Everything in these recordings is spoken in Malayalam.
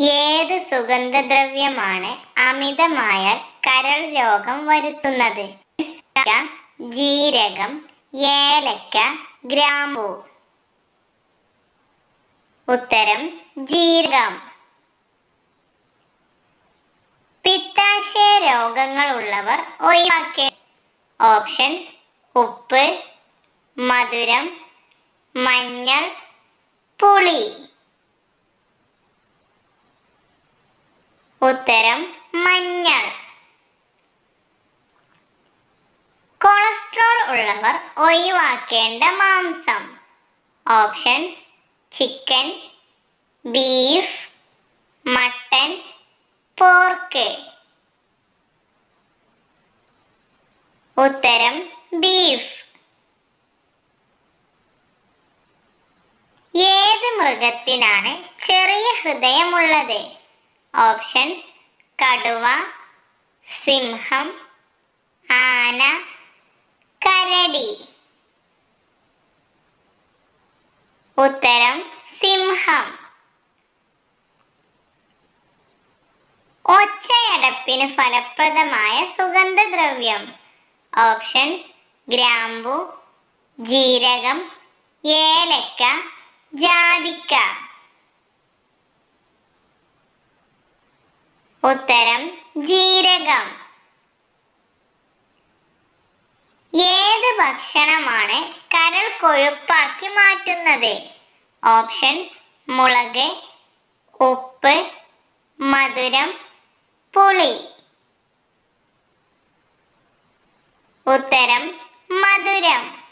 ഏത് സുഗന്ധദ്രവ്യമാണ് അമിതമായാൽ കരൾ രോഗം വരുത്തുന്നത്? ജീരകം ഏലക്ക ഗ്രാമ്പൂ. ഉത്തരം ജീരകം. പിത്താശയ രോഗങ്ങൾ ഉള്ളവർ ഒഴിവാക്കേ. ഓപ്ഷൻസ് ഉപ്പ് മധുരം മഞ്ഞൾ പുളി. ഉത്തരം മഞ്ഞൾ. കൊളസ്ട്രോൾ ഉള്ളവർ ഒഴിവാക്കേണ്ട മാംസം. Options chicken beef mutton pork. ഉത്തരം ബീഫ്. ഏത് മൃഗത്തിനാണ് ചെറിയ ഹൃദയമുള്ളത്? ഓപ്ഷൻസ് കടുവ സിംഹം ആന കരടി. ഉത്തരം സിംഹം. ഒച്ചയടപ്പിന് ഫലപ്രദമായ സുഗന്ധദ്രവ്യം. ഓപ്ഷൻസ് ഗ്രാമ്പു ജീരകം ഏലക്ക ജാതിക്ക. ഉത്തരം ജീരകം. ഏത് ഭക്ഷണമാണ് കരൾ കൊഴുപ്പാക്കി മാറ്റുന്നത്? ഓപ്ഷൻസ് മുളക് ഉപ്പ് മധുരം പുളി. ഉത്തരം മധുരം.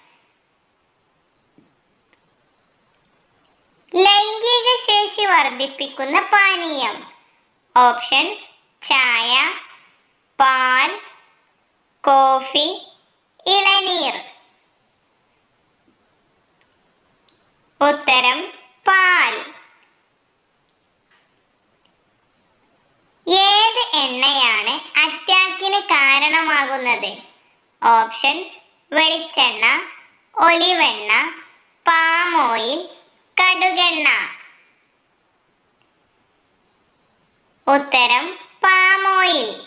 ലൈംഗിക ശേഷി വർദ്ധിപ്പിക്കുന്ന പാനീയം. ഓപ്ഷൻസ് ചായ പാൽ കോഫി ഇളനീർ. ഉത്തരം പാൽ. ഏത് എണ്ണയാണ് അറ്റാക്കിന് കാരണമാകുന്നത്? ഓപ്ഷൻസ് വെളിച്ചെണ്ണ ഒലിവെണ്ണ പാമോയിൽ കടുകെണ്ണ. ഉത്തരം പാമോയിൽ.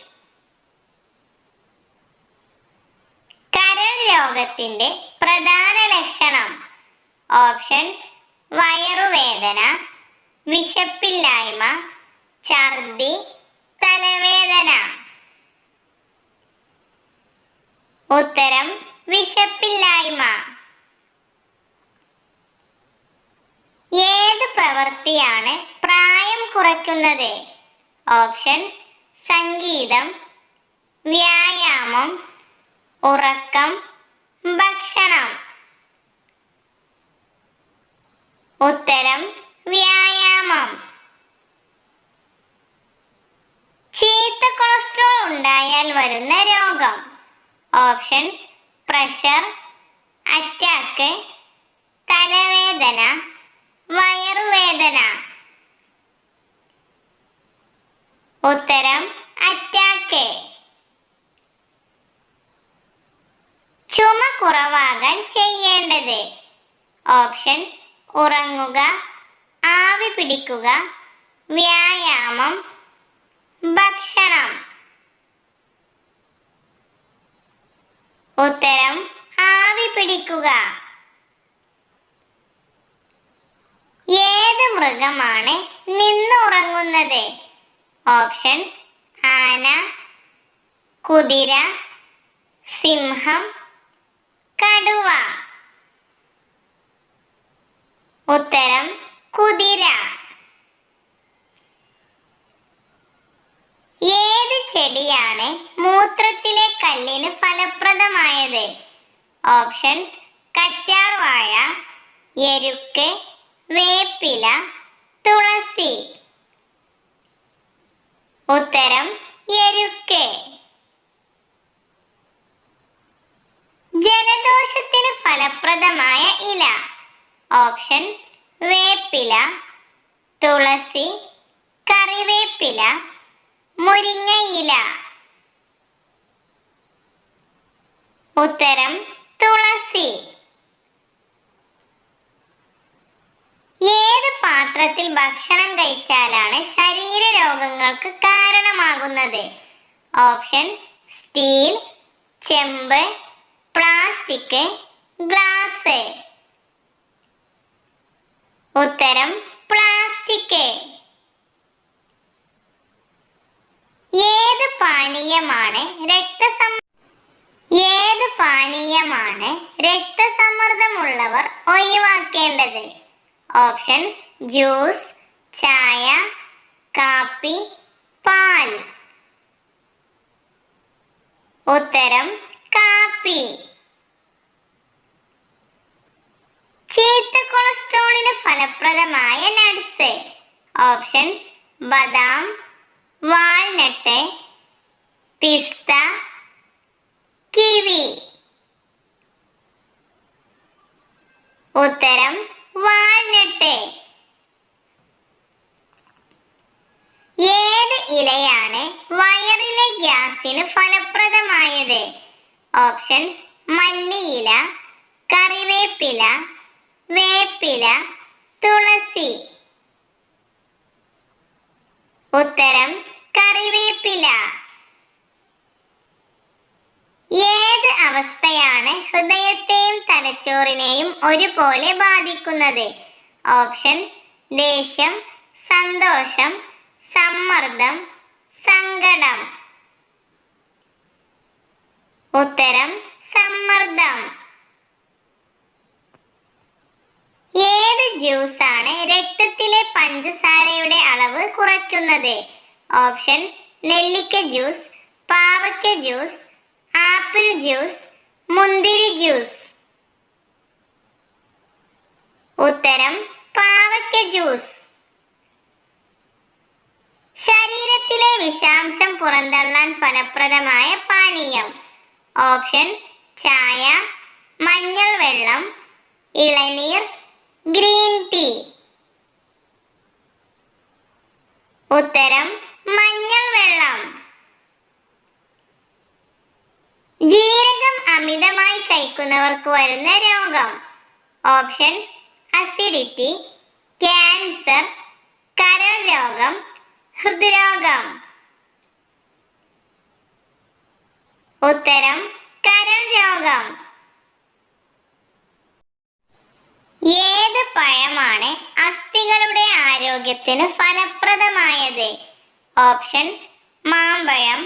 കരൾ രോഗത്തിന്റെ പ്രധാന ലക്ഷണം. ഓപ്ഷൻസ് വയറുവേദന വിശപ്പില്ലായ്മ ഛർദി തലവേദന. ഉത്തരം വിശപ്പില്ലായ്മ. ഏത് പ്രവൃത്തിയാണ് പ്രായം കുറയ്ക്കുന്നത്? ഓപ്ഷൻസ് സംഗീതം വ്യായാമം ഉറക്കം ഭക്ഷണം. ഉത്തരം വ്യായാമം. ചീത്ത കൊളസ്ട്രോൾ ഉണ്ടായാൽ വരുന്ന രോഗം. ഓപ്ഷൻസ് പ്രഷർ അറ്റാക്ക് തലവേദന വയറുവേദന. ഉത്തരം അറ്റാക്ക്. ചുമ കുറവാകാൻ ചെയ്യേണ്ടത്. ഓപ്ഷൻസ് ഉറങ്ങുക ആവി പിടിക്കുക വ്യായാമം ഭക്ഷണം. ഉത്തരം ആവി പിടിക്കുക. ഏത് മൃഗമാണ് നിന്നുറങ്ങുന്നത് ഓപ്ഷൻസ് ആന കുതിര സിംഹം കടുവ. ഉത്തരം കുതിര. ഏത് ചെടിയാണ് മൂത്രത്തിലെ കല്ലിന് ഫലപ്രദമായത്? ഓപ്ഷൻസ് കറ്റാർവാഴ എരുക്ക് വേപ്പില തുളസി. ഉത്തരം എരുക്ക്. ജലദോഷത്തിന് ഫലപ്രദമായ ഇല. ഓപ്ഷൻസ് വേപ്പില തുളസി കറിവേപ്പില മുരിങ്ങയില ഉത്തരം തുളസി. ഏത് പാത്രത്തിൽ ഭക്ഷണം കഴിച്ചാലാണ് ശരീര രോഗങ്ങൾക്ക് കാരണമാകുന്നത്? ഓപ്ഷൻസ് സ്റ്റീൽ ചെമ്പ് പ്ലാസ്റ്റിക് ഗ്ലാസ്. ഉത്തരം പ്ലാസ്റ്റിക്. ഏത് പാനീയമാണ് രക്തസം ഏത് പാനീയമാണ് രക്തസമ്മർദ്ദമുള്ളവർ ഒഴിവാക്കേണ്ടത്? ഓപ്ഷൻസ് ജ്യൂസ് ചായ കാപ്പി പാൽ ഉത്തരം കാപ്പി ചീത്ത കൊളസ്ട്രോളിന് ഫലപ്രദമായ നട്സ് ഓപ്ഷൻസ് ബദാം വാൾനട്ട് പിസ്ത കിവി. ഉത്തരം വാൾനട്ട് ഏത് ഇലയാണ് വയറിലെ ഗ്യാസിന് ഫലപ്രദമായത്? ഓപ്ഷൻസ് മല്ലിയില കറിവേപ്പില വേപ്പില തുളസി. ഉത്തരം കറിവേപ്പില. ഏത് അവസ്ഥയാണ് ഹൃദയത്തെയും തലച്ചോറിനെയും ഒരുപോലെ ബാധിക്കുന്നത്. ഓപ്ഷൻസ് ദേഷ്യം സന്തോഷം സമ്മർദ്ദം സങ്കടം. ഉത്തരം സമ്മർദ്ദം. ഏത് ജ്യൂസാണ് രക്തത്തിലെ പഞ്ചസാരയുടെ അളവ് കുറയ്ക്കുന്നത്? ഓപ്ഷൻസ് നെല്ലിക്ക ജ്യൂസ് പാവയ്ക്ക ജ്യൂസ് ആപ്പിൾ ജ്യൂസ് മുന്തിരി ജ്യൂസ്. ഉത്തരം പാവയ്ക്ക ജ്യൂസ് ശരീരത്തിലെ വിഷാംശം പുറന്തള്ളാൻ ഫലപ്രദമായ പാനീയം. ഓപ്ഷൻസ് ചായ മഞ്ഞൾ വെള്ളം ഇളനീർ ഗ്രീൻ ടീ. ഉത്തരം മഞ്ഞൾ വെള്ളം. ജീരകം അമിതമായി കഴിക്കുന്നവർക്ക് വരുന്ന രോഗം. ഓപ്ഷൻസ് അസിഡിറ്റി ക്യാൻസർ കരൾ രോഗം ഹൃദ്രോഗം. ഉത്തരം കരൾ രോഗം ഏത് പഴമാണ് അസ്ഥികളുടെ ആരോഗ്യത്തിന് ഫലപ്രദമായത്? ഓപ്ഷൻസ് മാമ്പഴം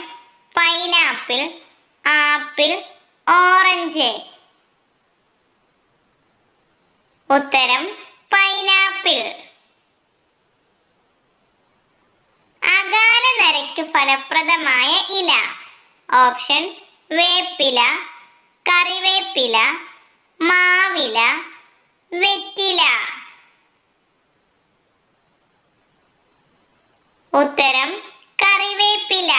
പൈനാപ്പിൾ ആപ്പിൾ ഓറഞ്ച്. ഉത്തരം പൈനാപ്പിൾ അകാല നരയ്ക്ക് ഫലപ്രദമായ ഇല. ഓപ്ഷൻസ് വേപ്പില കറിവേപ്പില മാവില വെറ്റില. ഉത്തരം കറിവേപ്പില.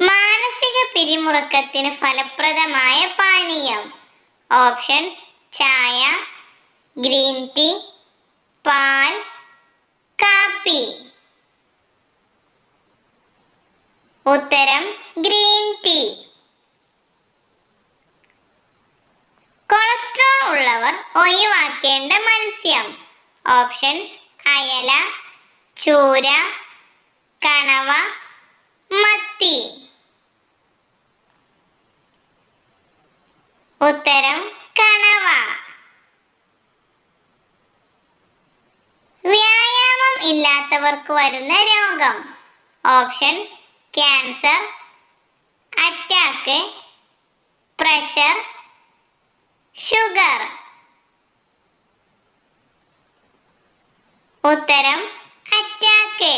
മാനസിക പിരിമുറുക്കത്തിന് ഫലപ്രദമായ പാനീയം. ഓപ്ഷൻസ് ചായ ഗ്രീൻ ടീ പാൽ കാപ്പി. ഉത്തരം ഗ്രീൻ ടീ. കൊളസ്ട്രോൾ ഉള്ളവർ ഒഴിവാക്കേണ്ട മത്സ്യം. ഓപ്ഷൻസ് അയല ചൂര കണവ മത്തി. ഉത്തരം കണവ. വ്യായാമം ഇല്ലാത്തവർക്ക് വരുന്ന രോഗം. Options cancer attack pressure sugar ഉത്തരം അറ്റാക്ക്